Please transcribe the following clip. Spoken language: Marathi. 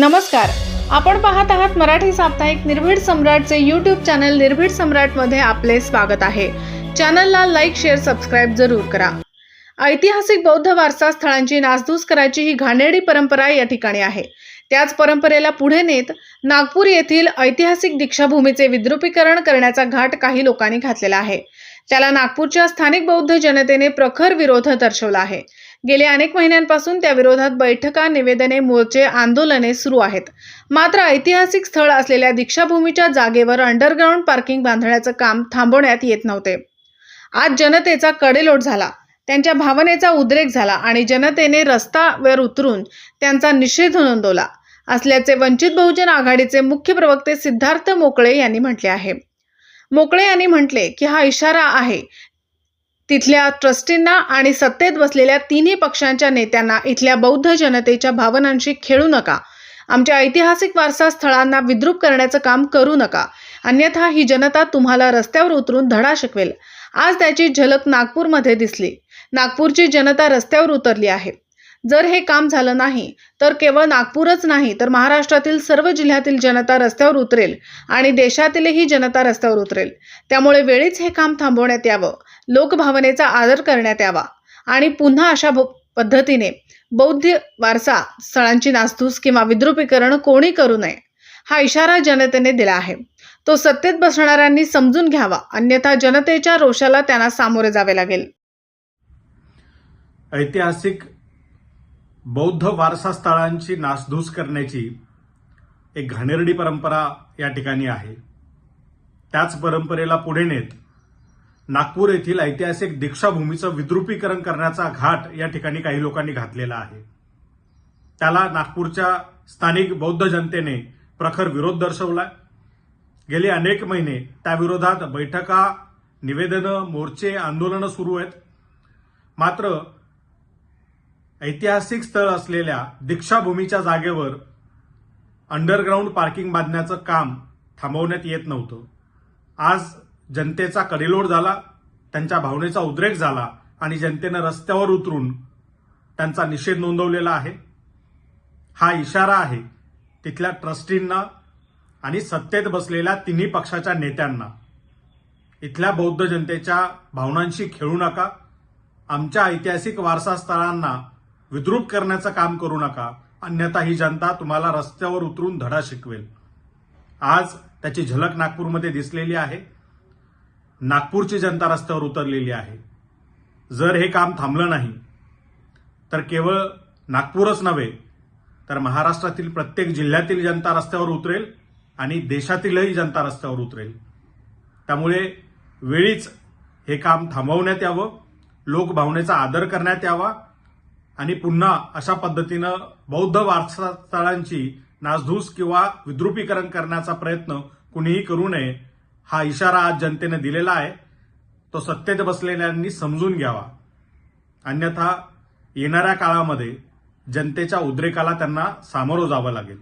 नमस्कार. आपण पाहत आहात मराठी साप्ताहिक निर्भीड सम्राटचे यूट्यूब चॅनल निर्भीड सम्राटमध्ये आपले स्वागत आहे. चॅनलला लाईक शेअर सबस्क्राईब जरूर करा. ऐतिहासिक बौद्ध वारसा स्थळांची नासधूस करायची ही घाणेरडी परंपरा या ठिकाणी आहे. त्याच परंपरेला पुढे नेत नागपूर येथील ऐतिहासिक दीक्षाभूमीचे विद्रुपीकरण करण्याचा घाट काही लोकांनी घातलेला आहे. त्याला नागपूरच्या स्थानिक बौद्ध जनतेने प्रखर विरोध दर्शवला आहे. गेल्या अनेक महिन्यांपासून त्या विरोधात बैठका निवेदने मोर्चे आंदोलने सुरू आहेत. मात्र ऐतिहासिक स्थळ असलेल्या दीक्षाभूमीच्या जागेवर अंडरग्राऊंड पार्किंग बांधण्याचं काम थांबवण्यात येत नव्हते. आज जनतेचा कडेलोट झाला. त्यांच्या भावनेचा उद्रेक झाला आणि जनतेने रस्तावर उतरून त्यांचा निषेध नोंदवला. असल्याचे वंचित बहुजन आघाडीचे मुख्य प्रवक्ते सिद्धार्थ मोकळे यांनी म्हटले आहे. मोकळे यांनी म्हटले की हा इशारा आहे तिथल्या ट्रस्टींना आणि सत्तेत बसलेल्या तिन्ही पक्षांच्या नेत्यांना इथल्या बौद्ध जनतेच्या भावनांशी खेळू नका. आमच्या ऐतिहासिक वारसा स्थळांना विद्रूप करण्याचं काम करू नका. अन्यथा ही जनता तुम्हाला रस्त्यावर उतरून धडा शिकवेल. आज त्याची झलक नागपूरमध्ये दिसली. नागपूरची जनता रस्त्यावर उतरली आहे. जर हे काम झालं नाही तर केवळ नागपूरच नाही तर महाराष्ट्रातील सर्व जिल्ह्यातील जनता रस्त्यावर उतरेल आणि देशातीलही जनता रस्त्यावर उतरेल. त्यामुळे वेळीच हे काम थांबवण्यात यावं लोकभावनेचा आदर करण्यात यावा आणि पुन्हा अशा पद्धतीने बौद्ध वारसा स्थळांची नासधूस किंवा विद्रुपीकरण कोणी करू नये हा इशारा जनतेने दिला आहे. तो सत्तेत बसणाऱ्यांनी समजून घ्यावा अन्यथा जनतेच्या रोषाला त्यांना सामोरे जावे लागेल. ऐतिहासिक बौद्ध वारसा स्थळांची नासधूस करण्याची एक घाणेरडी परंपरा या ठिकाणी आहे. त्याच परंपरेला पुढे नेत नागपूर येथील ऐतिहासिक दीक्षाभूमीचं विद्रुपीकरण करण्याचा घाट या ठिकाणी काही लोकांनी घातलेला आहे. त्याला नागपूरच्या स्थानिक बौद्ध जनतेने प्रखर विरोध दर्शवलाय गेले अनेक महिने त्याविरोधात बैठका निवेदनं मोर्चे आंदोलनं सुरू आहेत. मात्र ऐतिहासिक स्थळ असलेल्या दीक्षाभूमीच्या जागेवर अंडरग्राऊंड पार्किंग बांधण्याचं काम थांबवण्यात येत नव्हतं. आज जनतेचा कडेलोड झाला त्यांच्या भावनेचा उद्रेक झाला आणि जनतेनं रस्त्यावर उतरून त्यांचा निषेध नोंदवलेला आहे. हा इशारा आहे तिथल्या ट्रस्टींना आणि सत्तेत बसलेल्या तिन्ही पक्षाच्या नेत्यांना. इथल्या बौद्ध जनतेच्या भावनांशी खेळू नका. आमच्या ऐतिहासिक वारसा स्थळांना विद्रूप करण्याचं काम करू नका. अन्यथा ही जनता तुम्हाला रस्त्यावर उतरून धडा शिकवेल. आज त्याची झलक नागपूरमध्ये दिसलेली आहे. नागपूरची जनता रस्त्यावर उतरलेली आहे. जर हे काम थांबलं नाही तर केवळ नागपूरच नव्हे तर महाराष्ट्रातील प्रत्येक जिल्ह्यातील जनता रस्त्यावर उतरेल आणि देशातीलही जनता रस्त्यावर उतरेल. त्यामुळे वेळीच हे काम थांबवण्यात यावं लोकभावनेचा आदर करण्यात यावा आणि पुन्हा अशा पद्धतीनं बौद्ध वारसास्थळांची नासधूस किंवा विद्रुपीकरण करण्याचा प्रयत्न कुणीही करू नये हा इशारा आज जनतेने दिलेला आहे. तो सत्तेत बसलेल्यांनी समजून घ्यावा. अन्यथा येणाऱ्या काळामध्ये जनतेच्या उद्रेकाला त्यांना सामोरं जावं लागेल.